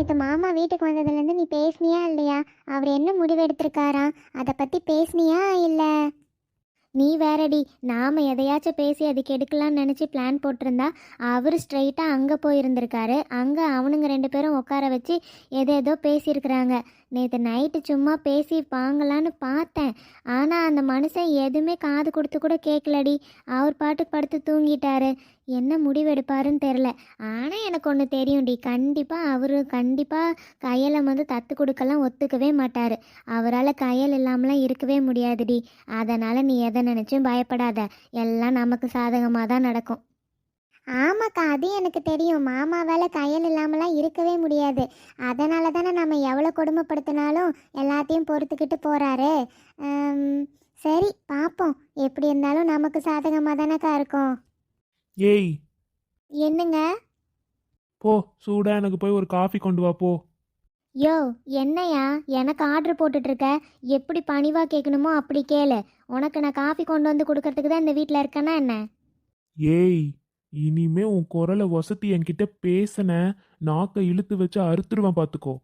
நேற்று மாமா வீட்டுக்கு வந்ததுலேருந்து நீ பேசுனியா இல்லையா? அவர் என்ன முடிவு எடுத்திருக்காரா அதை பற்றி பேசுனியா இல்லை? நீ வேறடி நாம் எதையாச்சும் பேசி அதுக்கு எடுக்கலாம்னு நினச்சி பிளான் போட்டிருந்தா அவர் ஸ்ட்ரைட்டாக அங்கே போயிருந்திருக்காரு. அங்கே அவனுங்க ரெண்டு பேரும் உட்கார வச்சு எதோ பேசியிருக்கிறாங்க. நேற்று நைட்டு சும்மா பேசி பாங்களான்னு பார்த்தேன். ஆனால் அந்த மனுஷன் எதுவுமே காது கொடுத்து கூட கேட்கலடி அவர் பாட்டுக்கு படுத்து தூங்கிட்டாரு. என்ன முடிவெடுப்பாருன்னு தெரில ஆனால் எனக்கு ஒன்று தெரியும்டி. கண்டிப்பாக அவர் கண்டிப்பாக கையில் வந்து தத்து கொடுக்கலாம் ஒத்துக்கவே மாட்டார். அவரால் கையல் இல்லாமலாம் இருக்கவே முடியாதுடி. அதனால் நீ எதை நினச்சும் பயப்படாத. எல்லாம் நமக்கு சாதகமாக தான் நடக்கும். ஆமாக்கா அது எனக்கு தெரியும். மாமாவால் கையல் இல்லாமலாம் இருக்கவே முடியாது. அதனால தானே நம்ம எவ்வளோ கொடுமைப்படுத்தினாலும் எல்லாத்தையும் பொறுத்துக்கிட்டு போகிறாரு சரி பார்ப்போம் எப்படி இருந்தாலும் நமக்கு சாதகமாக தானேக்கா இருக்கும். ஏய். என்னங்க? போ சூடா எனக்கு போய் ஒரு காஃபி கொண்டு வா போ. யோ என்னையா? எனக்கு ஆர்டர் போட்டுட்ருக்க. எப்படி பணிவாக கேட்கணுமோ அப்படி கேளு. உனக்கு நான் காஃபி கொண்டு வந்து கொடுக்கறதுக்கு தான் இந்த வீட்டில் இருக்கேன்னா என்ன? ஏய். இனிமே உன் குரலை வசதி என்கிட்ட பேசின நாக்கை இழுத்து வச்சு அறுத்துருவேன் பார்த்துக்கோ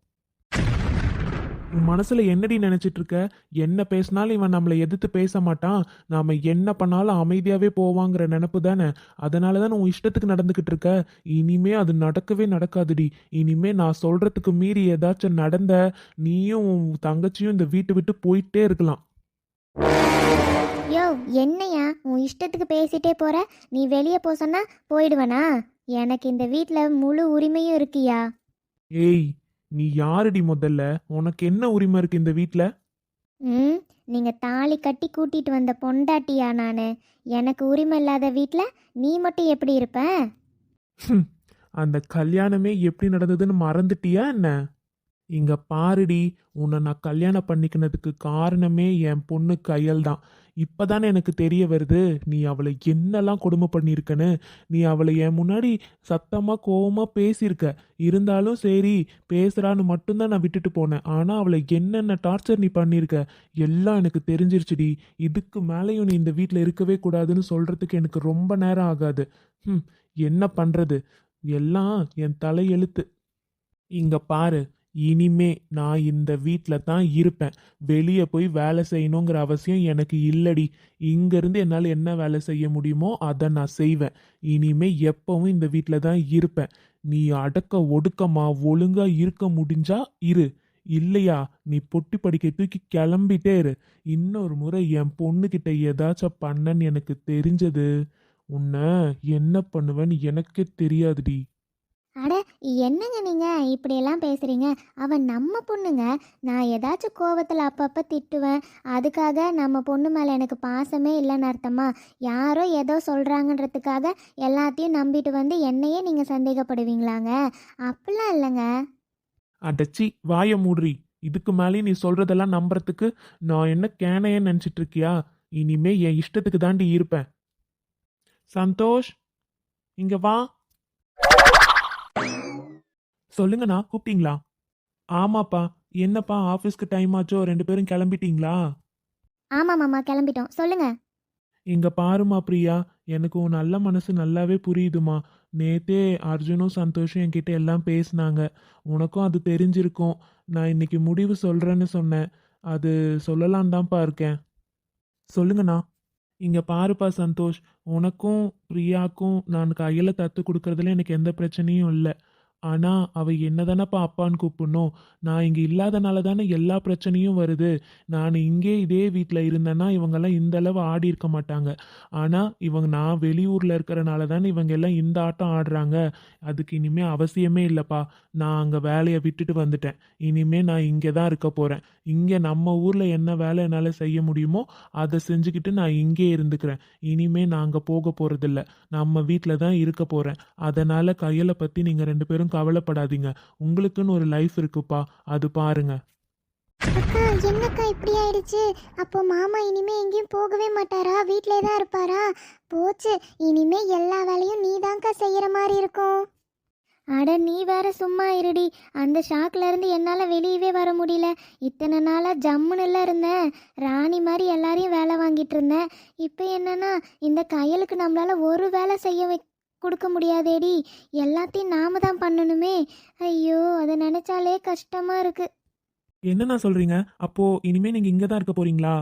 உன் மனசுல என்னடி நினைச்சிட்டு இருக்க? என்ன பேசினாலும் இவன் நம்மளை எதிர்த்து பேச மாட்டான். நாம என்ன பண்ணாலும் அமைதியாவே போவாங்கிற நினப்பு தானே. அதனால தான் உன் இஷ்டத்துக்கு நடந்துக்கிட்டு இருக்க. இனிமே அது நடக்கவே நடக்காதுடி. இனிமே நான் சொல்றதுக்கு மீறி ஏதாச்சும் நடந்த நீயும் உன் தங்கச்சியும் இந்த வீட்டை விட்டு போயிட்டே இருக்கலாம். யோ என்னையா? உன் இஷ்டத்துக்கு பேசிட்டே போற? நீ வெளியே போ சொன்னா போயிடுவனா? எனக்கு இந்த வீட்டில் முழு உரிமையும் இருக்குயா? ஏய் நீ யாருடி முதல்ல? உனக்கு என்ன உரிமை இருக்கு இந்த வீட்ல? ம் நீங்கள் தாலி கட்டி கூட்டிட்டு வந்த பொண்டாட்டியா நான். எனக்கு உரிமை இல்லாத வீட்டில் நீ மட்டும் எப்படி இருப்ப? அந்த கல்யாணமே எப்படி நடந்ததுன்னு மறந்துட்டியா என்ன? இங்க பாருடி உன்னை நான் கல்யாணம் பண்ணிக்கினதுக்கு காரணமே என் பொண்ணு கையல் தான் இப்போதானே எனக்கு தெரிய வருது நீ அவளை என்னெல்லாம் கொடுமை பண்ணியிருக்கன்னு. நீ அவளை என் முன்னாடி சத்தமாக கோபமாக பேசியிருக்க. இருந்தாலும் சரி பேசுகிறான்னு மட்டும்தான் நான் விட்டுட்டு போனேன். ஆனால் அவளை என்னென்ன டார்ச்சர் நீ பண்ணியிருக்க? எல்லாம் எனக்கு தெரிஞ்சிருச்சுடி. இதுக்கு மேலேயும் நீ இந்த வீட்டில் இருக்கவே கூடாதுன்னு சொல்கிறதுக்கு எனக்கு ரொம்ப நேரம் ஆகாது. ம் என்ன பண்ணுறது எல்லாம் என் தலையெழுத்து. இங்கே பாரு இனிமே நான் இந்த வீட்டில் தான் இருப்பேன். வெளியே போய் வேலை செய்யணுங்கிற அவசியம் எனக்கு இல்லடி. இங்கேருந்து என்னால் என்ன வேலை செய்ய முடியுமோ அதை நான் செய்வேன். இனிமே எப்பவும் இந்த வீட்டில் தான் இருப்பேன். நீ அடக்க ஒடுக்கமா ஒழுங்கா இருக்க முடிஞ்சா இரு. இல்லையா நீ பொட்டி படிக்க தூக்கி கிளம்பிட்டே இரு. இன்னொரு முறை என் பொண்ணுக்கிட்ட ஏதாச்சும் பண்ணன்னு எனக்கு தெரிஞ்சது. உன்னை என்ன பண்ணுவேன்னு எனக்கே தெரியாதுடி. அட என்னங்க நீங்கள் இப்படியெல்லாம் பேசுகிறீங்க அவன் நம்ம பொண்ணுங்க. நான் ஏதாச்சும் கோவத்தில் அப்பப்போ திட்டுவேன். அதுக்காக நம்ம பொண்ணு மேலே எனக்கு பாசமே இல்லைன்னு அர்த்தமா? யாரோ ஏதோ சொல்கிறாங்கன்றதுக்காக எல்லாத்தையும் நம்பிட்டு வந்து என்னையே நீங்கள் சந்தேகப்படுவீங்களாங்க? அப்படிலாம் இல்லைங்க. அடச்சி வாய மூடுறி. இதுக்கு மேலே நீ சொல்கிறதெல்லாம் நம்புறதுக்கு நான் என்ன கேனையே நினச்சிட்டு இருக்கியா? இனிமே என் இஷ்டத்துக்கு தாண்டி இருப்பேன். சந்தோஷ் இங்கே வா. சொல்லுங்கண்ணா கூப்பிட்டீங்களா? ஆமாப்பா என்னப்பா ஆஃபீஸ்க்கு டைம் ஆச்சோ ரெண்டு பேரும் கிளம்பிட்டீங்களா? ஆமாம் மாமா கிளம்பிட்டோம். சொல்லுங்கள் இங்க பாருமா பிரியா எனக்கு உன் நல்ல மனசு நல்லாவே புரியுதுமா. நேத்தே அர்ஜுனும் சந்தோஷும் என்கிட்ட எல்லாம் பேசினாங்க. உனக்கும் அது தெரிஞ்சிருக்கும். நான் இன்னைக்கு முடிவு சொல்றேன்னு சொன்னேன். அது சொல்லலாம் தான்ப்பா இருக்கேன். சொல்லுங்கண்ணா. இங்க பாருப்பா சந்தோஷ் உனக்கும் பிரியாக்கும் நான் கையில தத்து கொடுக்கறதுல எனக்கு எந்த பிரச்சனையும் இல்லை. ஆனால் அவ என்னதானப்பா அப்பான்னு கூப்பிடணும்? நான் இங்கே இல்லாதனால தானே எல்லா பிரச்சனையும் வருது. நான் இங்கே இதே வீட்டில் இருந்தேன்னா இவங்கெல்லாம் இந்த அளவு ஆடி இருக்க மாட்டாங்க. ஆனால் இவங்க நான் வெளியூரில் இருக்கிறனால தானே இவங்க எல்லாம் இந்த ஆட்டம் ஆடுறாங்க. அதுக்கு இனிமேல் அவசியமே இல்லைப்பா. நான் அங்கே வேலையை விட்டுட்டு வந்துட்டேன். இனிமேல் நான் இங்கே தான் இருக்க போகிறேன் இங்கே நம்ம ஊரில் என்ன வேலை என்னால் செய்ய முடியுமோ அதை செஞ்சுக்கிட்டு நான் இங்கே இருந்துக்கிறேன். இனிமேல் நான் அங்கே போக போகிறதில்ல நம்ம வீட்டில் தான் இருக்க போகிறேன் அதனால் கையில் பற்றி நீங்கள் ரெண்டு பேரும் கவலைப்படாதீங்க. உங்களுக்குன்னு ஒரு லைஃப் இருக்குப்பா. அது பாருங்க. அக்கா என்னக்கா இப்படி ஆயிடுச்சு? அப்போ மாமா இனிமே எங்கேயும் போகவே மாட்டாரா? வீட்டிலே தான் இருப்பாரா? போச்சு. இனிமே எல்லா வேலையும் நீதான்க்கா செய்யற மாதிரி இருக்கும். அட நீ வேற சும்மா இருடி. அந்த ஷாக்ல இருந்து என்னால் வெளியவே வர முடியல. இத்தனை நாளாக ஜம்முன்னு இருந்தேன். ராணி மாதிரி எல்லாரையும் வேலை வாங்கிட்டு இருந்தேன். இப்போ என்னன்னா இந்த கையலுக்கு நம்மளால ஒரு வேலை செய்ய வை கொடுக்க முடியாதேடி. எல்லாத்தையும் நாம தான் பண்ணணுமே. ஐயோ அதை நினைச்சாலே கஷ்டமா இருக்கு. என்னண்ணா சொல்றீங்க? அப்போ இனிமே நீங்க இங்க தான் இருக்க போறீங்களா?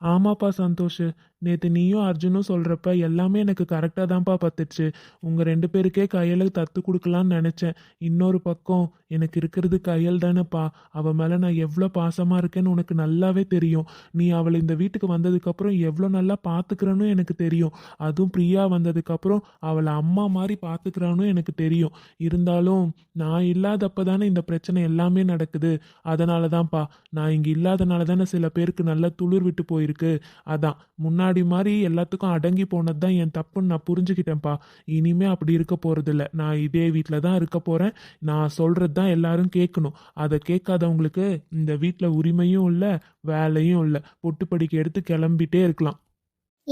ஆமாப்பா சந்தோஷ். நேற்று நீயும் அர்ஜுனும் சொல்கிறப்ப எல்லாமே எனக்கு கரெக்டாக தான்ப்பா பத்துச்சு. உங்கள் ரெண்டு பேருக்கே கையில் தத்து கொடுக்கலான்னு நினச்சேன். இன்னொரு பக்கம் எனக்கு இருக்கிறது கையல் தானேப்பா. அவள் மேலே நான் எவ்வளோ பாசமாக இருக்கேன்னு உனக்கு நல்லாவே தெரியும். நீ அவளை இந்த வீட்டுக்கு வந்ததுக்கப்புறம் எவ்வளோ நல்லா பார்த்துக்கிறன்னு எனக்கு தெரியும். அதுவும் பிரியா வந்ததுக்கப்புறம் அவளை அம்மா மாதிரி பார்த்துக்கிறான்னு எனக்கு தெரியும். இருந்தாலும் நான் இல்லாதப்ப தானே இந்த பிரச்சனை எல்லாமே நடக்குது. அதனால தான்ப்பா நான் இங்கே இல்லாதனால தானே சில பேருக்கு நல்லா துளிர் விட்டு போயிருக்கு. அதான் முன்னாடி மாதிரி எல்லாத்துக்கும் அடங்கி போனது தான் என் தப்புன்னு நான் புரிஞ்சுக்கிட்டேன்ப்பா. இனிமே அப்படி இருக்க போகிறதில்ல நான் இதே வீட்டில் தான் இருக்க போகிறேன் நான் சொல்கிறது தான் எல்லாரும் கேட்கணும். அதை கேட்காதவங்களுக்கு இந்த வீட்டில் உரிமையும் இல்லை வேலையும் இல்லை. பொட்டு படிக்க எடுத்து கிளம்பிட்டே இருக்கலாம்.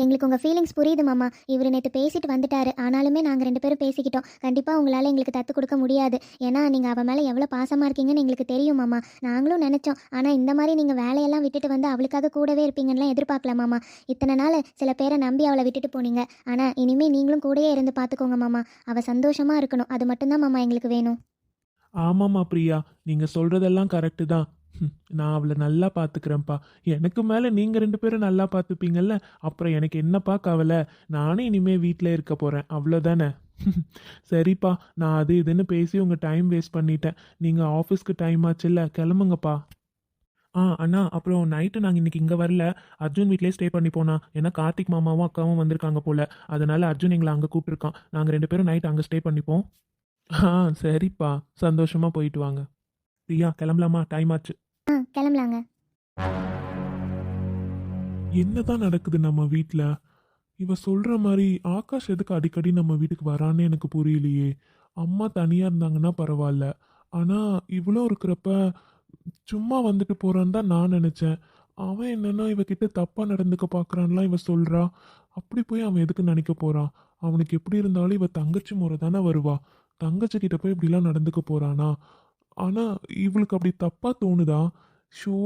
எங்களுக்கு உங்கள் ஃபீலிங்ஸ் புரியுது மாமா. இவர் நேற்று பேசிட்டு வந்துட்டாரு. ஆனாலுமே நாங்கள் ரெண்டு பேரும் பேசிக்கிட்டோம். கண்டிப்பாக உங்களால் எங்களுக்கு தத்து கொடுக்க முடியாது. ஏன்னா நீங்கள் அவள் மேலே எவ்வளோ பாசமாக இருக்கீங்கன்னு எங்களுக்கு தெரியும் மாமா. நாங்களும் நினச்சோம். ஆனால் இந்த மாதிரி நீங்கள் வேலையெல்லாம் விட்டுட்டு வந்து அவளுக்காக கூடவே இருப்பீங்கன்னுலாம் எதிர்பார்க்கல மாமா. இத்தனை நாள் சில பேரை நம்பி அவளை விட்டுட்டு போனீங்க. ஆனால் இனிமேல் நீங்களும் கூடயே இருந்து பார்த்துக்கோங்க மாமா. அவள் சந்தோஷமாக இருக்கணும். அது மட்டும்தான் மாமா எங்களுக்கு வேணும். ஆமாம்மா பிரியா. நீங்கள் சொல்கிறதெல்லாம் கரெக்டு தான். நான் அவளை நல்லா பார்த்துக்கிறேன்ப்பா. எனக்கு மேலே நீங்கள் ரெண்டு பேரும் நல்லா பார்த்துப்பீங்கல்ல? அப்புறம் எனக்கு என்னப்பா கவலை? நானே இனிமேல் வீட்டில் இருக்க போகிறேன் அவ்வளோதானே சரிப்பா. நான் அது இதுன்னு பேசி உங்கள் டைம் வேஸ்ட் பண்ணிட்டேன். நீங்கள் ஆஃபீஸ்க்கு டைம் ஆச்சுல்ல? கிளம்புங்கப்பா. ஆ அண்ணா அப்புறம் நைட்டு நாங்கள் இன்னைக்கு இங்கே வரல. அர்ஜுன் வீட்லேயே ஸ்டே பண்ணி போனா. ஏன்னா கார்த்திக் மாமாவும் அக்காவும் வந்திருக்காங்க போல. அதனால அர்ஜுன் எங்களை அங்கே கூப்பிட்டுருக்கான். நாங்கள் ரெண்டு பேரும் நைட் அங்கே ஸ்டே பண்ணிப்போம். ஆ சரிப்பா. சந்தோஷமாக போயிட்டு வாங்க. பிரியா கிளம்பலாமா? டைம் ஆச்சு. கிளம்பலாங்க. என்னதான் நடக்குது நம்ம வீட்டில் இவ சொல்ற மாதிரி ஆகாஷ் எதுக்கு அடிக்கடி நம்ம வீட்டுக்கு வரான்னு எனக்கு புரியலையே. அம்மா தனியா இருந்தாங்கன்னா பரவாயில்ல. ஆனா இவ்வளோ இருக்கிறப்ப சும்மா வந்துட்டு போறான்னு தான் நான் நினைச்சேன். அவன் என்னன்னா இவகிட்ட தப்பா நடந்துக்க பாக்குறான்லாம் இவ சொல்றா. அப்படி போய் அவன் எதுக்கு நினைக்க போறான் அவனுக்கு எப்படி இருந்தாலும் இவ தங்கச்சி முறை தானே வருவா. தங்கச்சி கிட்ட போய் இப்படிலாம் நடந்துக்க போறானா? ஆனா இவளுக்கு அப்படி தப்பா தோணுதான் ஷோ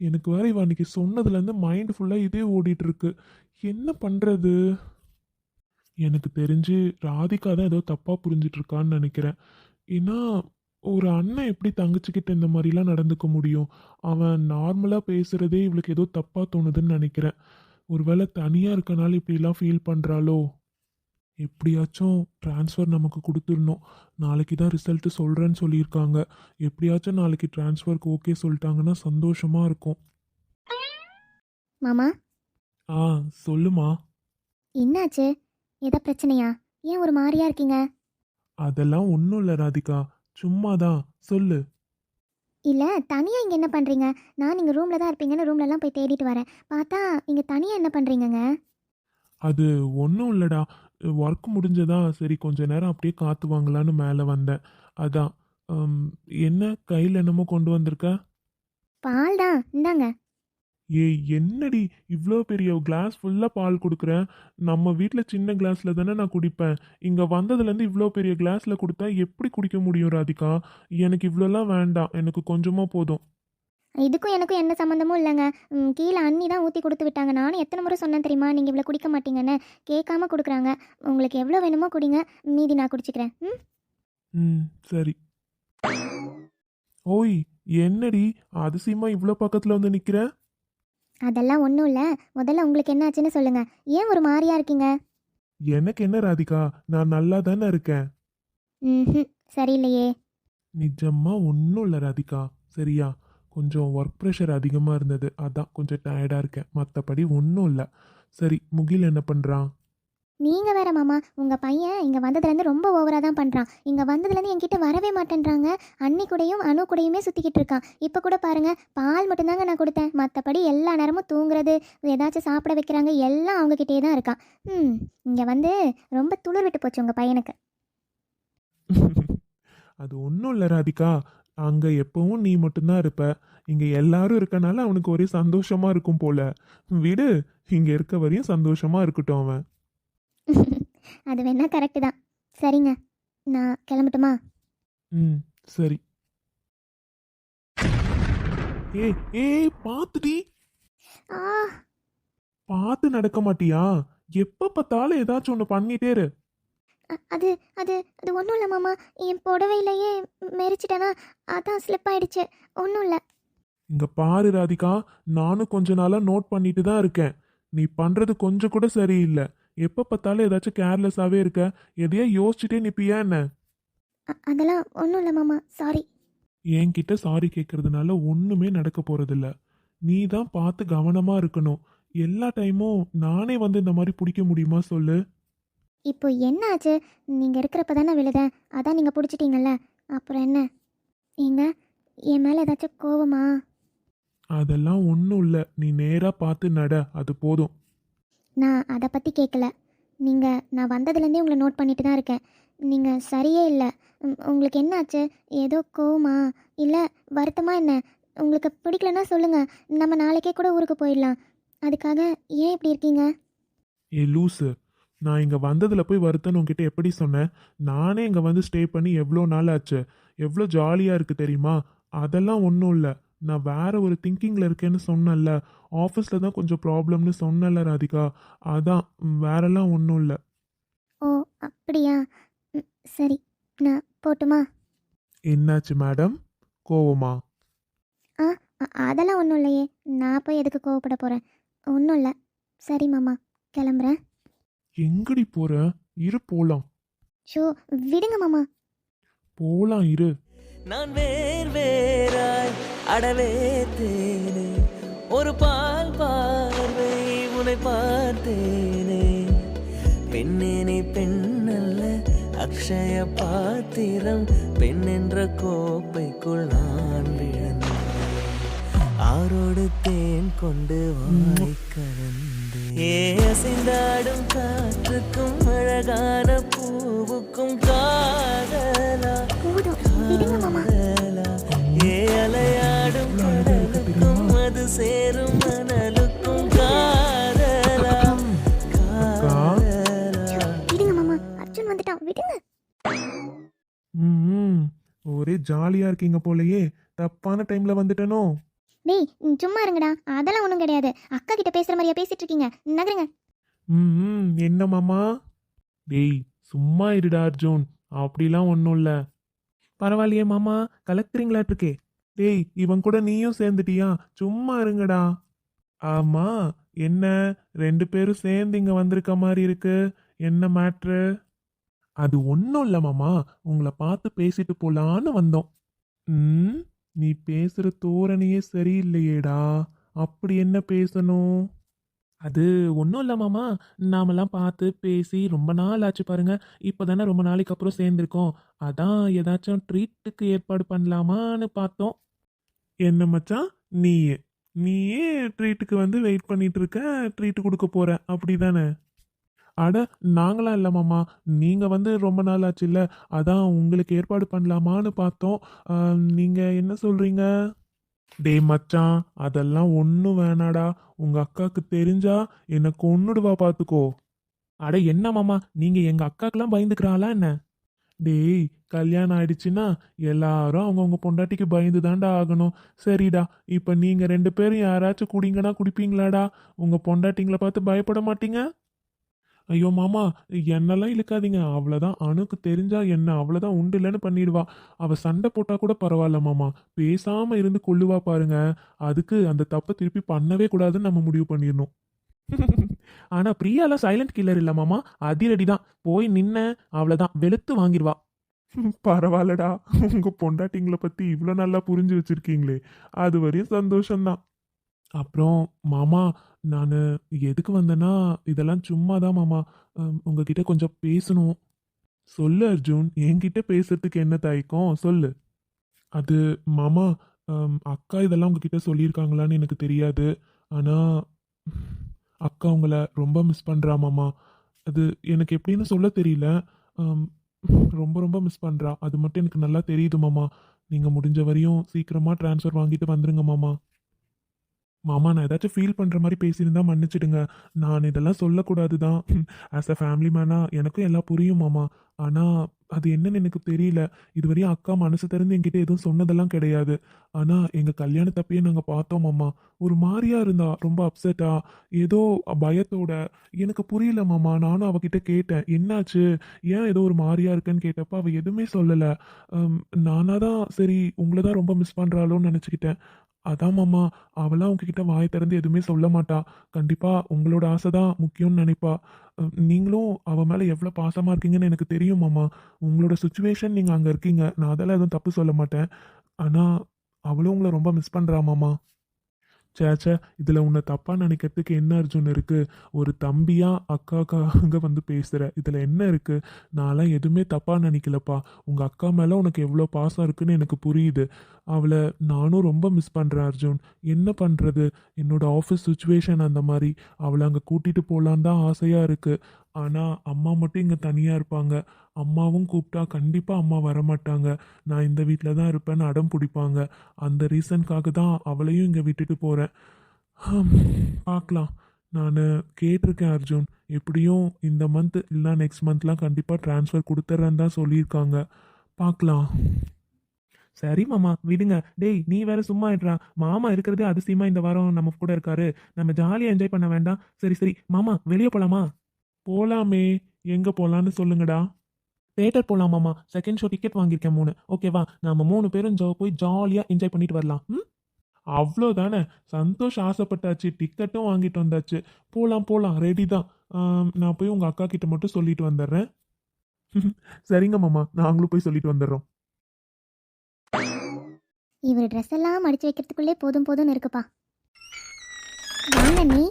எனக்கு வேற இவ அன்னைக்கு சொன்னதுலேருந்து மைண்ட் ஃபுல்லாக இதே ஓடிட்டு இருக்கு என்ன பண்ணுறது எனக்கு தெரிஞ்சு ராதிகா தான் ஏதோ தப்பாக புரிஞ்சிட்டு இருக்கான்னு நினைக்கிறேன். ஏன்னா ஒரு அண்ணன் எப்படி தங்கச்சிக்கிட்ட இந்த மாதிரிலாம் நடந்துக்க முடியும்? அவன் நார்மலாக பேசுகிறதே இவளுக்கு ஏதோ தப்பாக தோணுதுன்னு நினைக்கிறேன். ஒருவேளை தனியாக இருக்கனால இப்படிலாம் ஃபீல் பண்ணுறாளோ எப்படியாச்சும் ட்ரான்ஸ்ஃபர் நமக்கு கொடுத்துடணும். நாளைக்கு தான் ரிசல்ட்டு சொல்கிறேன்னு சொல்லியிருக்காங்க. எப்படியாச்சும் நாளைக்கு ட்ரான்ஸ்ஃபருக்கு ஓகே சொல்லிட்டாங்கன்னா சந்தோஷமாக இருக்கும். மாமா? ஆ சொல்லுமா. என்னாச்சு? எதா பிரச்சனையா? ஏன் ஒரு மாதிரியா இருக்கீங்க? அதெல்லாம் ஒன்றும் இல்லை ராதிகா. சும்மா தான் சொல்லு. இல்லை தனியாக இங்கே என்ன பண்ணுறீங்க நான் நீங்கள் ரூமில் தான் இருப்பீங்கன்னு ரூம்லலாம் போய் தேடிட்டு வரேன். பார்த்தா இங்கே தனியாக என்ன பண்ணுறீங்கங்க அது ஒன்றும் இல்லைடா. ஒர்க் முடிஞ்சதா? சரி கொஞ்ச நேரம் அப்படியே காத்து வாங்கலான்னு மேலே வந்தேன். அதான் என்ன கையில் என்னமோ கொண்டு வந்திருக்க? பால் தான் இந்தாங்க. ஏய் என்னடி இவ்வளோ பெரிய கிளாஸ் ஃபுல்லாக பால் கொடுக்குறேன் நம்ம வீட்டில் சின்ன கிளாஸில் தானே நான் குடிப்பேன். இங்கே வந்ததுலேருந்து இவ்வளோ பெரிய கிளாஸில் கொடுத்தா எப்படி குடிக்க முடியும் ராதிகா? எனக்கு இவ்வளோலாம் வேண்டாம் எனக்கு கொஞ்சமாக போதும். இதுக்கும் எனக்கும் எந்த சம்மந்தமும் இல்லைங்க. கீழே அண்ணி தான் ஊற்றி கொடுத்து விட்டாங்க. நானும் எத்தனை முறை சொன்னேன் தெரியுமா? நீங்கள் இவ்வளோ குடிக்க மாட்டீங்கன்னு. கேட்காம கொடுக்குறாங்க. உங்களுக்கு எவ்வளோ வேணுமோ குடிங்க. மீதி நான் குடிச்சிக்கிறேன். ம்? ம் சரி. ஓய் என்னடி? அதிசயமா இவ்வளோ பக்கத்தில் வந்து நிற்கிற அதெல்லாம் ஒன்றும் இல்லை. முதல்ல உங்களுக்கு என்ன ஆச்சுன்னு சொல்லுங்கள் ஏன் ஒரு மாதிரியா இருக்கீங்க? எனக்கு என்ன ராதிகா? நான் நல்லா தானே இருக்கேன். ம் சரியில்லையே. நிஜமா ஒன்றும் இல்லை ராதிகா. சரியா? கொஞ்சம் ஒர்க் ப்ரெஷர் அதிகமாக இருந்தது. அதான் கொஞ்சம் டயர்டாக இருக்கேன். மற்றபடி ஒன்றும் இல்லை. சரி முகில் என்ன பண்ணுறான் நீங்கள் வேற மாமா உங்கள் பையன் இங்கே வந்ததுலேருந்து ரொம்ப ஓவராக தான் பண்ணுறான் இங்கே வந்ததுலேருந்து என்கிட்ட வரவே மாட்டேன்றாங்க. அன்னி கூடயும் அணு கூடயுமே சுற்றிக்கிட்டு இருக்கான். இப்போ கூட பாருங்கள் பால் மட்டும்தாங்க நான் கொடுத்தேன். மற்றபடி எல்லா நேரமும் தூங்குறது ஏதாச்சும் சாப்பிட வைக்கிறாங்க எல்லாம் அவங்கக்கிட்டே தான் இருக்கான். ம் இங்கே வந்து ரொம்ப துளிர் விட்டு போச்சு உங்கள் பையனுக்கு. அது ஒன்றும் இல்லை ராதிகா. அங்கே எப்பவும் நீ மட்டும்தான் இருப்ப. இங்கே எல்லாரும் இருக்கனால அவனுக்கு ஒரே சந்தோஷமா இருக்கும் போல. விடு இங்கே இருக்க வரையும் சந்தோஷமா இருக்கட்டும் அவன். அது வேணா கரெக்டு தான். சரிங்க நான் கிளம்பட்டுமா? ம் சரி. ஏய் ஏய் பார்த்துடி ஆ. பார்த்து நடக்க மாட்டியா? எப்ப பார்த்தாலும் ஏதாச்சும் ஒன்று பண்ணிட்டே இரு. அது அது அது ஒன்றும் இல்லை மாமா. என் புடவையிலேயே மெரிச்சிட்டேனா அதான் ஸ்லிப் ஆயிடுச்சு. ஒன்றும் இல்லை. இங்க பாரு ராதிகா நானும் கொஞ்ச நாளா நோட் பண்ணிட்டு தான் இருக்கேன். நீ பண்றது கொஞ்சம் கூட சரியில்லை. எப்ப பார்த்தாலும் ஏதாச்சும் கேர்லெஸ்ஸாவே இருக்க. எதையா யோசிச்சுட்டே நிப்பியா என்ன? அதெல்லாம் ஒன்றும் இல்லை மாமா. சாரி என்கிட்ட சாரி கேட்கறதுனால ஒண்ணுமே நடக்க போறதில்ல. நீ தான் பார்த்து கவனமா இருக்கணும். எல்லா டைமும் நானே வந்து இந்த மாதிரி பிடிக்க முடியுமா சொல்லு? இப்போ என்ன ஆச்சு? நீங்கள் இருக்கிறப்ப தானே விழுதேன். அதான் நீங்கள் பிடிச்சிட்டீங்கல்ல. அப்புறம் என்ன? ஏங்க என் மேலே ஏதாச்சும் கோவமா? அதெல்லாம் ஒன்றும் இல்லை. நீ நேரா பார்த்து நட. அது போதும். நான் அதை பற்றி கேட்கல நீங்கள் நான் வந்ததுலேருந்தே உங்களை நோட் பண்ணிட்டு தான் இருக்கேன். நீங்கள் சரியே இல்லை. உங்களுக்கு என்ன ஆச்சு? ஏதோ கோவமா? இல்லை வருத்தமா என்ன? உங்களுக்கு பிடிக்கலன்னா சொல்லுங்கள் நம்ம நாளைக்கே கூட ஊருக்கு போயிடலாம். அதுக்காக ஏன் இப்படி இருக்கீங்க? ஏ லூசு. நான் இங்கே வந்ததில் போய் வருத்தன்னு உங்ககிட்ட எப்படி சொன்னேன்? நானே இங்கே வந்து ஸ்டே பண்ணி எவ்வளோ நாள் ஆச்சு? எவ்வளோ ஜாலியாக இருக்குது தெரியுமா? அதெல்லாம் ஒன்றும் இல்லை. நான் வேற ஒரு திங்கிங்கில் இருக்கேன்னு சொன்னேன்ல. ஆஃபீஸில் தான் கொஞ்சம் ப்ராப்ளம்னு சொன்னேன்ல ராதிகா. அதான் வேறெல்லாம் ஒன்றும் இல்லை. ஓ அப்படியா? சரி. நான் போட்டுமா? என்னாச்சு மேடம்? கோவமா? அ- அதெல்லாம் ஒன்றும் இல்லையே. நான் போய் எதுக்கு கோவப்பட போகிறேன் ஒன்றும் இல்லை. சரி மாமா கிளம்புறேன். எங்கடி போற? இரு போலாம். ஷோ விடுங்க மாமா. போலாம் இரு. நான் வேர் வேறாய் அடவே தேனே. ஒரு பால் பார்வை உன்னை பார்த்தேனே. பெண்ணேனே பெண்ணல்ல அக்ஷய பாத்திரம். பெண் என்ற கோப்பைக்குள் நான் விழுந்தேன். ஆரோடு தேன் கொண்டு வாய் கலந்து ஏ அசைந்தாடும் காற்றுக்கும் அழகான பூவுக்கும் காதலா காதலா. ஏ அலையாடும் கடலுக்கும் அது சேரும் மணலுக்கும் காதலா காதலா. விடுங்க மாமா. அர்ஜுன் வந்துட்டான். விடுங்க. ம் ஒரே ஜாலியாக இருக்கீங்க போலயே. தப்பான டைமில் வந்துட்டனோ? டேய் சும்மா இருங்கடா. அதெல்லாம் ஒன்றும் கிடையாது. அக்கா கிட்ட பேசுகிற மாதிரியா பேசிட்டு இருக்கீங்க. நகருங்க. ம் என்ன மாமா? டேய் சும்மா இருடா அர்ஜுன். அப்படிலாம் ஒன்றும் இல்லை. பரவாயில்லையே மாமா கலக்குறீங்களாட்டிருக்கே டேய் இவன் கூட நீயும் சேர்ந்துட்டியா? சும்மா இருங்கடா. ஆமா என்ன? ரெண்டு பேரும் சேர்ந்து இங்கே வந்திருக்க மாதிரி இருக்கு. என்ன மேட்ரு? அது ஒன்றும் இல்லை மாமா. உங்களை பார்த்து பேசிட்டு போலான்னு வந்தோம். ம்? நீ பேசுகிற தோரணையே சரியில்லையேடா. அப்படி என்ன பேசணும்? அது ஒன்றும் இல்லை மாமா. நாமெல்லாம் பார்த்து பேசி ரொம்ப நாள் ஆச்சு பாருங்க. இப்போ தானே ரொம்ப நாளைக்கு அப்புறம் சேர்ந்துருக்கோம். அதான் ஏதாச்சும் ட்ரீட்டுக்கு ஏற்பாடு பண்ணலாமான்னு பார்த்தோம். என்ன மச்சான்? நீயே. நீயே ட்ரீட்டுக்கு வந்து வெயிட் பண்ணிட்டு இருக்க. ட்ரீட் கொடுக்க போற. அப்படி தானே அட நாங்களாம் இல்லை மாமா. நீங்கள் வந்து ரொம்ப நாள் ஆச்சு இல்லை. அதான் உங்களுக்கு ஏற்பாடு பண்ணலாமான்னு பார்த்தோம். நீங்கள் என்ன சொல்கிறீங்க டேய் மச்சான் அதெல்லாம் ஒன்றும் வேணாடா. உங்கள் அக்காவுக்கு தெரிஞ்சா என்னை கொன்னுடுவா பார்த்துக்கோ அட என்ன மாமா? எங்கள் எங்க அக்காக்கெல்லாம் பயந்துக்கிறாளா என்ன? டேய் கல்யாணம் ஆயிடுச்சுன்னா எல்லாரும் அவங்கவுங்க பொண்டாட்டிக்கு பயந்து தாண்டா ஆகணும். சரிடா இப்போ நீங்கள் ரெண்டு பேரும் யாராச்சும் குடிங்கன்னா குடிப்பீங்களாடா? உங்கள் பொண்டாட்டிங்களை பார்த்து பயப்பட மாட்டீங்க? ஐயோ மாமா என்னெல்லாம் இழுக்காதீங்க. அவ்வளோதான் அணுக்கு தெரிஞ்சா என்ன? அவ்வளோதான் உண்டு இல்லைன்னு பண்ணிடுவா. அவ சண்டை போட்டா கூட பரவாயில்ல மாமா. பேசாம இருந்து கொள்ளுவா பாருங்க. அதுக்கு அந்த தப்பை திருப்பி பண்ணவே கூடாதுன்னு நம்ம முடிவு பண்ணிடணும். ஆனா பிரியாலாம் சைலண்ட் கில்லர் இல்ல மாமா. அதிரடி தான் போய் நின்ன அவ்வளவுதான். வெளுத்து வாங்கிடுவா. பரவாயில்லடா. உங்க பொண்டாட்டிங்களை பத்தி இவ்வளோ நல்லா புரிஞ்சு வச்சிருக்கீங்களே. அது வரையும் சந்தோஷம்தான். அப்புறம் மாமா நான் எதுக்கு வந்தேன்னா இதெல்லாம் சும்மா தான் மாமா. அம், உங்ககிட்ட கொஞ்சம் பேசணும். சொல்லு அர்ஜுன். என்கிட்ட பேசுறதுக்கு என்ன தயக்கம்? சொல்லு. அது மாமா அம், அக்கா இதெல்லாம் உங்ககிட்ட சொல்லியிருக்காங்களான்னு எனக்கு தெரியாது. ஆனால் அக்கா உங்களை ரொம்ப மிஸ் பண்ணுறா மாமா. அது எனக்கு எப்படின்னு சொல்ல தெரியல. அம், ரொம்ப ரொம்ப மிஸ் பண்ணுறா அது மட்டும் எனக்கு நல்லா தெரியுது மாமா. நீங்கள் முடிஞ்ச வரையும் சீக்கிரமாக ட்ரான்ஸ்ஃபர் வாங்கிட்டு வந்துருங்க மாமா. மாமா நான் ஏதாச்சும் ஃபீல் பண்ணுற மாதிரி பேசியிருந்தா மன்னிச்சிடுங்க. நான் இதெல்லாம் சொல்லக்கூடாது தான் ஆஸ் அ ஃபேமிலி மேனாக எனக்கும் எல்லாம் புரியும் மாமா. ஆனால் அது என்னன்னு எனக்கு தெரியல. இதுவரையும் அக்கா மனசு திறந்து என்கிட்ட எதுவும் சொன்னதெல்லாம் கிடையாது. ஆனால் எங்கள் கல்யாணத்தப்பையே நாங்கள் பார்த்தோம் மாமா. ஒரு மாதிரியா இருந்தா ரொம்ப அப்செட்டா ஏதோ பயத்தோட. எனக்கு புரியல மாமா நானும் அவகிட்ட கேட்டேன். என்னாச்சு? ஏன் ஏதோ ஒரு மாதிரியா இருக்குன்னு கேட்டப்ப அவள் எதுவுமே சொல்லலை. நானாக தான் சரி உங்களை தான் ரொம்ப மிஸ் பண்ணுறாளோன்னு நினச்சிக்கிட்டேன். அதான் மாமா அவளாம் உங்ககிட்ட வாய் திறந்து எதுவுமே சொல்ல மாட்டா. கண்டிப்பா உங்களோட ஆசை தான் முக்கியம்னு நினைப்பா. நீங்களும் அவ மேல எவ்வளோ பாசமாக இருக்கீங்கன்னு எனக்கு தெரியும் மாமா. உங்களோட சுச்சுவேஷன் நீங்கள் அங்கே இருக்கீங்க. நான் அதெல்லாம் எதுவும் தப்பு சொல்ல மாட்டேன். ஆனால் அவளும் உங்களை ரொம்ப மிஸ் பண்ணுறா மாமா. சேச்சே இதில் உன்னை தப்பாக நினைக்கிறதுக்கு என்ன அர்ஜுன் இருக்குது ஒரு தம்பியாக அக்காக்காக வந்து பேசுகிற இதில் என்ன இருக்குது நான்லாம் எதுவுமே தப்பாக நினைக்கலப்பா. உங்கள் அக்கா மேலே உனக்கு எவ்வளோ பாசம் இருக்குன்னு எனக்கு புரியுது. அவளை நானும் ரொம்ப மிஸ் பண்ணுறேன் அர்ஜுன். என்ன பண்ணுறது என்னோட ஆஃபீஸ் சுச்சுவேஷன் அந்த மாதிரி. அவளை அங்கே கூட்டிகிட்டு போகலான் தான் ஆசையாக இருக்குது ஆனால் அம்மா மட்டும் இங்கே தனியாக இருப்பாங்க. அம்மாவும் கூப்பிட்டா கண்டிப்பாக அம்மா வரமாட்டாங்க. நான் இந்த வீட்டில் தான் இருப்பேன்னு அடம் பிடிப்பாங்க. அந்த ரீசனுக்காக தான் அவளையும் இங்கே விட்டுட்டு போகிறேன் பார்க்கலாம். நான் கேட்டிருக்கேன் அர்ஜுன். எப்படியும் இந்த மந்த் இல்லை நெக்ஸ்ட் மந்த்லாம் கண்டிப்பாக ட்ரான்ஸ்ஃபர் கொடுத்துட்றேன்னு தான் சொல்லியிருக்காங்க. பார்க்கலாம். சரி மாமா விடுங்க. டேய் நீ வேற சும்மா இருடா. மாமா இருக்கிறதே அதிசயமா இந்த வாரம் நம்ம கூட இருக்காரு. நம்ம ஜாலியாக என்ஜாய் பண்ண வேண்டாம். சரி சரி. மாமா வெளியே போலாமா? போலாமே. எங்க போலான்னு சொல்லுங்கடா. தேட்டர் போலாமாம்மா. செகண்ட் ஷோ டிக்கெட் வாங்கியிருக்கேன் மூணு. ஓகேவா நாம மூணு பேரும் ஜோ போய் ஜாலியா என்ஜாய் பண்ணிட்டு வரலாம். ம்? அவ்வளோதானே. சந்தோஷ் ஆசைப்பட்டாச்சு. டிக்கெட்டும் வாங்கிட்டு வந்தாச்சு. போகலாம் போகலாம் ரெடி தான். நான் போய் உங்கள் அக்கா கிட்ட மட்டும் சொல்லிட்டு வந்துடுறேன். சரிங்க மாமா. நாங்களும் போய் சொல்லிட்டு வந்துடுறோம். இவர் ட்ரெஸ் எல்லாம் மடிச்சு வைக்கிறதுக்குள்ளே போதும் போதும்னு இருக்குப்பா. வாங்க நீ.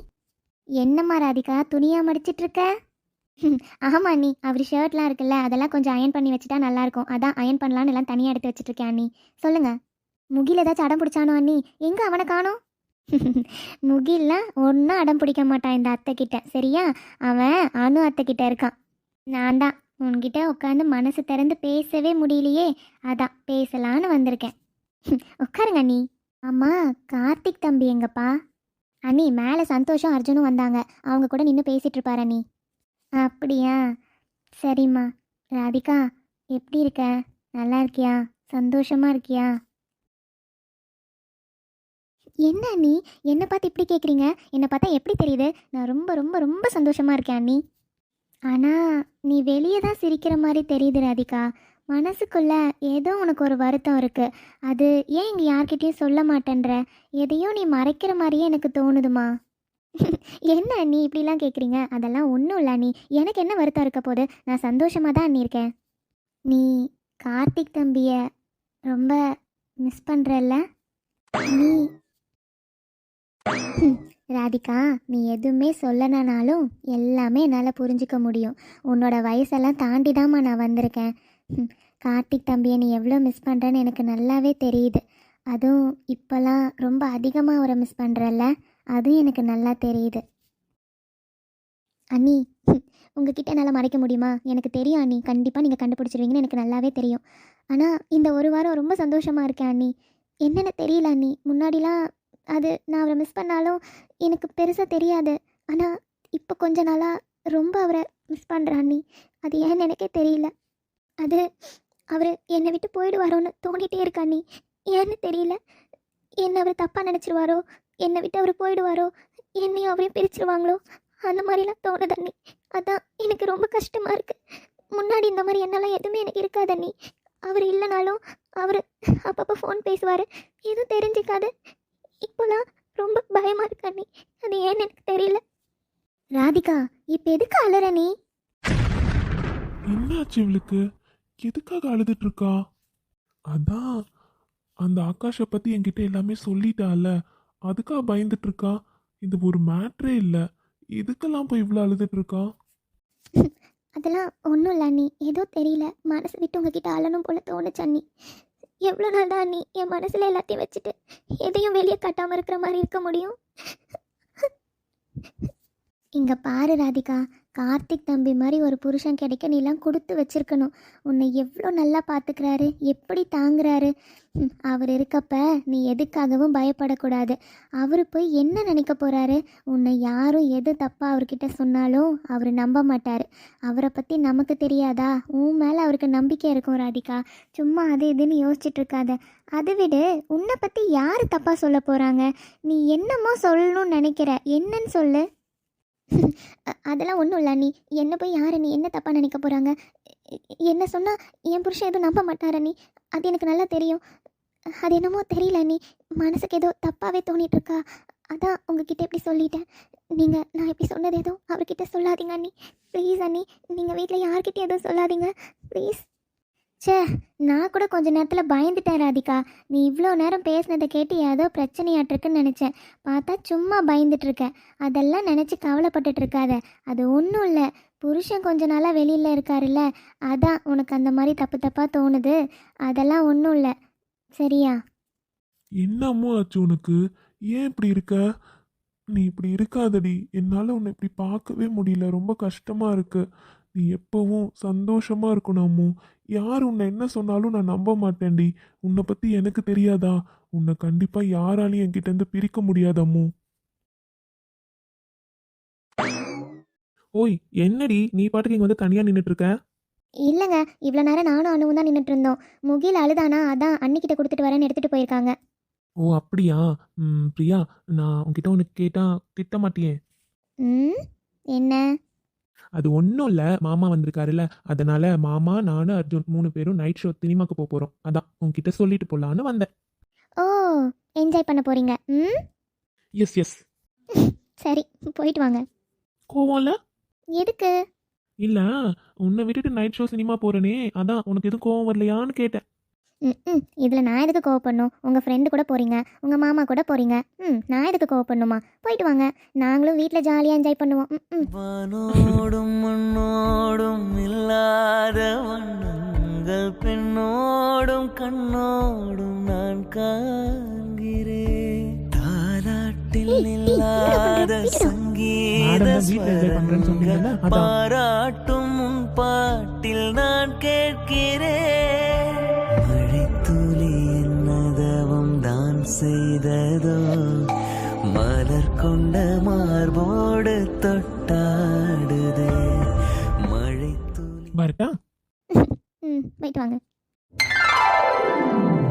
என்னம்மா ராதிகா துணியா மடிச்சிட்டு இருக்க ஆமா நீ அவர் ஷர்ட்லாம் இருக்குல்ல அதெல்லாம் கொஞ்சம் அயன் பண்ணி வச்சுட்டா நல்லா இருக்கும் அதான் அயன் பண்ணலான்னு எல்லாம் தனியாக எடுத்து வச்சிட்டு இருக்கேன் அண்ணி. சொல்லுங்க. முகில் ஏதாச்சும் அடம் பிடிச்சானோ அண்ணி? எங்க அவனை காணோம்? முகில்லாம் ஒன்றும் அடம் பிடிக்க மாட்டான் இந்த அத்தை கிட்ட சரியா? அவன் அனு அத்தை கிட்ட இருக்கான். நான் தான். உன்கிட்ட உட்காந்து மனசு திறந்து பேசவே முடியலையே. அதான் பேசலான்னு வந்திருக்கேன். உட்காருங்க நீ அம்மா கார்த்திக் தம்பி எங்கப்பா? அண்ணி மேலே சந்தோஷம் அர்ஜுனும் வந்தாங்க. அவங்க கூட நின்று பேசிகிட்டு இருப்பார் அண்ணி. அப்படியா? சரிம்மா. ராதிகா எப்படி இருக்க? நல்லா இருக்கியா? சந்தோஷமா இருக்கியா? என்ன அண்ணி? என்னை பார்த்து இப்படி கேட்குறீங்க என்னை பார்த்தா எப்படி தெரியுது? நான் ரொம்ப ரொம்ப ரொம்ப சந்தோஷமாக இருக்கேன் அண்ணி. ஆனால் நீ வெளியே தான் சிரிக்கிற மாதிரி தெரியுது ராதிகா. மனசுக்குள்ள ஏதோ உனக்கு ஒரு வருத்தம் இருக்கு. அது ஏன் இங்கே யார்கிட்டயும் சொல்ல மாட்டேன்ற? எதையோ நீ மறைக்கிற மாதிரியே எனக்கு தோணுதுமா? என்ன நீ இப்படிலாம் கேட்குறீங்க அதெல்லாம் ஒன்றும் இல்லை நீ. எனக்கு என்ன வருத்தம் இருக்க போது நான் சந்தோஷமாக தான் அண்ணி இருக்கேன் நீ கார்த்திக் தம்பியை ரொம்ப மிஸ் பண்ணுறல்ல நீ ராதிகா நீ எதுவுமே சொல்லனானாலும் எல்லாமே என்னால் புரிஞ்சுக்க முடியும். உன்னோட வயசெல்லாம் தாண்டி தாம்மா நான் வந்திருக்கேன். கார்த்திக் தம்பியை நீ எவ்வளோ மிஸ் பண்ணுறேன்னு எனக்கு நல்லாவே தெரியுது. அதுவும் இப்போல்லாம் ரொம்ப அதிகமாக அவரை மிஸ் பண்ணுறல்ல அதுவும் எனக்கு நல்லா தெரியுது. அண்ணி உங்ககிட்ட என்னால் மறைக்க முடியுமா? எனக்கு தெரியும் அண்ணி. கண்டிப்பாக நீங்கள் கண்டுபிடிச்சிருவீங்கன்னு எனக்கு நல்லாவே தெரியும். ஆனால் இந்த ஒரு வாரம் ரொம்ப சந்தோஷமாக இருக்கேன் அண்ணி. என்னென்னு தெரியல அண்ணி. முன்னாடிலாம் அது நான் அவரை மிஸ் பண்ணாலும் எனக்கு பெருசாக தெரியாது. ஆனால் இப்போ கொஞ்ச நாளாக ரொம்ப அவரை மிஸ் பண்ணுறேன் அண்ணி. அது ஏன்னு எனக்கே தெரியல. அது அவர் என்னை விட்டு போயிடுவாரோன்னு தோண்டிகிட்டே இருக்கா நீ? ஏன்னு தெரியல. என்னை அவர் தப்பாக நினச்சிருவாரோ? என்னை விட்டு அவர் போயிடுவாரோ? என்னையும் அவரையும் பிரிச்சிருவாங்களோ? அந்த மாதிரிலாம் தோணுது அண்ணி. அதான் எனக்கு ரொம்ப கஷ்டமாக இருக்குது முன்னாடி இந்த மாதிரி என்னெல்லாம் எதுவுமே எனக்கு இருக்காது அண்ணி. அவர் இல்லைனாலும் அவர் அப்பப்போ ஃபோன் பேசுவார். எதுவும் தெரிஞ்சுக்காது. இப்போலாம் ரொம்ப பயமாக இருக்கு அண்ணி. அது ஏன்னு எனக்கு தெரியல. ராதிகா இப்போ எதுக்கு அலற நீ? என்னாச்சு இவளுக்கு? எதுக்காக அழுதுட்டு இருக்கா அதான் அந்த ஆகாஷை பத்தி என்கிட்ட எல்லாமே சொல்லிட்டால அதுக்காக பயந்துட்டு இருக்கா இது ஒரு மேட்ரே இல்ல. இதுக்கெல்லாம் போய் இவ்வளவு அழுதுட்டு இருக்கா அதெல்லாம் ஒன்றும் இல்லை அண்ணி. ஏதோ தெரியல. மனசு விட்டு உங்ககிட்ட அழணும் போல தோணுச்சு அண்ணி. எவ்வளோ நாள் தான் அண்ணி என் மனசில் எல்லாத்தையும் வச்சுட்டு எதையும் வெளியே காட்டாமல் இருக்கிற மாதிரி இருக்க முடியும்? இங்கே பாரு ராதிகா. கார்த்திக் தம்பி மாதிரி ஒரு புருஷன் கிடைக்க நீலாம் கொடுத்து வச்சிருக்கணும். உன்னை எவ்வளோ நல்லா பார்த்துக்கிறாரு எப்படி தாங்குறாரு? அவர் இருக்கப்ப நீ எதுக்காகவும் பயப்படக்கூடாது. அவர் போய் என்ன நினைக்க போகிறாரு உன்னை யாரும் எது தப்பாக அவர்கிட்ட சொன்னாலும் அவர் நம்ப மாட்டார். அவரை பற்றி நமக்கு தெரியாதா? உன் மேலே அவருக்கு நம்பிக்கை இருக்கும் ராதிகா. சும்மா அது இதுன்னு யோசிச்சுட்டு இருக்காத அதை விட உன்னை பற்றி யார் தப்பாக சொல்ல போகிறாங்க நீ என்னமோ சொல்லணும்னு நினைக்கிற. என்னன்னு சொல்லு. அதெல்லாம் ஒன்றும் இல்லை நீ என்ன போய் யார் நீ என்ன தப்பாக நினைக்க போகிறாங்க என்ன சொன்னால் என் புருஷன் எதுவும் நம்ப மாட்டார நீ அது எனக்கு நல்லா தெரியும். அது என்னமோ தெரியல நீ மனசுக்கு ஏதோ தப்பாகவே தோணிட்டு இருக்கா அதான் உங்ககிட்ட இப்படி சொல்லிட்டேன். நீங்கள் நான் இப்படி சொன்னது எதுவும் அவர்கிட்ட சொல்லாதீங்க அண்ணி. ப்ளீஸ் அண்ணி. நீங்கள் வீட்டில் யார்கிட்டயும் எதுவும் சொல்லாதீங்க. ப்ளீஸ் ச்சே நான் கூட கொஞ்ச நேரத்தில் பயந்துட்டேன் ராதிகா. நீ இவ்வளோ நேரம் பேசினதை கேட்டு ஏதோ பிரச்சனையாட்டிருக்குன்னு நினச்சேன். பார்த்தா சும்மா பயந்துட்டுருக்க. அதெல்லாம் நினச்சி கவலைப்பட்டுட்டு இருக்காத அது ஒன்றும் இல்லை. புருஷன் கொஞ்ச நாளாக வெளியில் இருக்காருல்ல. அதான் உனக்கு அந்த மாதிரி தப்பு தப்பாக தோணுது. அதெல்லாம் ஒன்றும் இல்லை. சரியா? என்னமோ ஆச்சு உனக்கு? ஏன் இப்படி இருக்க? நீ இப்படி இருக்காதடி. என்னால் உன்னை இப்படி பார்க்கவே முடியல. ரொம்ப கஷ்டமாக இருக்குது நீ எப்பவும் சந்தோஷமா இருக்கணும்? யார் உன்னை என்ன சொன்னாலும் நான் நம்ப மாட்டேன்டி. உன்னை பத்தி எனக்கு தெரியாதா? உன்னை கண்டிப்பா யாராலையும் என்கிட்ட இருந்து பிரிக்க முடியாது அம்மு ஓய் என்னடி? நீ பாட்டுக்கு இங்க வந்து தனியா நின்னுட்டு இருக்க இல்லைங்க இவ்வளோ நேரம் நானும் அணுவும் தான் நின்றுட்டு இருந்தோம். முகில் அழுதானா? அதான் அன்னிக்கிட்ட கொடுத்துட்டு வரேன்னு எடுத்துகிட்டு போயிருக்காங்க. ஓ அப்படியா? ம், பிரியா நான் உன்கிட்ட ஒன்று கேட்டா திட்ட மாட்டியே. ம் என்ன? அது ஒன்றும் இல்லை. மாமா வந்திருக்காருல்ல. அதனால மாமா நானும் அர்ஜுன் மூணு பேரும் நைட் ஷோ சினிமாக்கு போக போகிறோம் அதான் உன்கிட்ட சொல்லிட்டு போகலான்னு வந்தேன். ஓ என்ஜாய் பண்ண போகிறீங்க ம்? எஸ் எஸ் சரி போயிட்டு வாங்க. கோவம்ல எதுக்கு? இல்லை உன்னை விட்டுட்டு நைட் ஷோ சினிமா போகிறேனே அதான் உனக்கு எதுவும் கோவம் வரலையான்னு கேட்டேன். ம் ம். இதில் நான் எதுக்கு கோவப்படணும்? உங்கள் ஃப்ரெண்டு கூட போகிறீங்க உங்கள் மாமா கூட போகிறீங்க ம் நான் எதுக்கு கோவப்படணுமா? போயிட்டு வாங்க. நாங்களும் வீட்டில் ஜாலியாக என்ஜாய் பண்ணுவோம். ம் ம். வானோடும் மண்ணோடும் இல்லாத வண்ணங்கள் பெண்ணோடும் கண்ணோடும் நான் காண்கிறேன். தாலாட்டில் இல்லாத சங்கீத. பாராட்டும் பாட்டில் நான் கேட்கிறேன். செய்ததோ? மலர் கொண்ட மார்போடு தொட்டாடுது. மழை துளி வாங்க.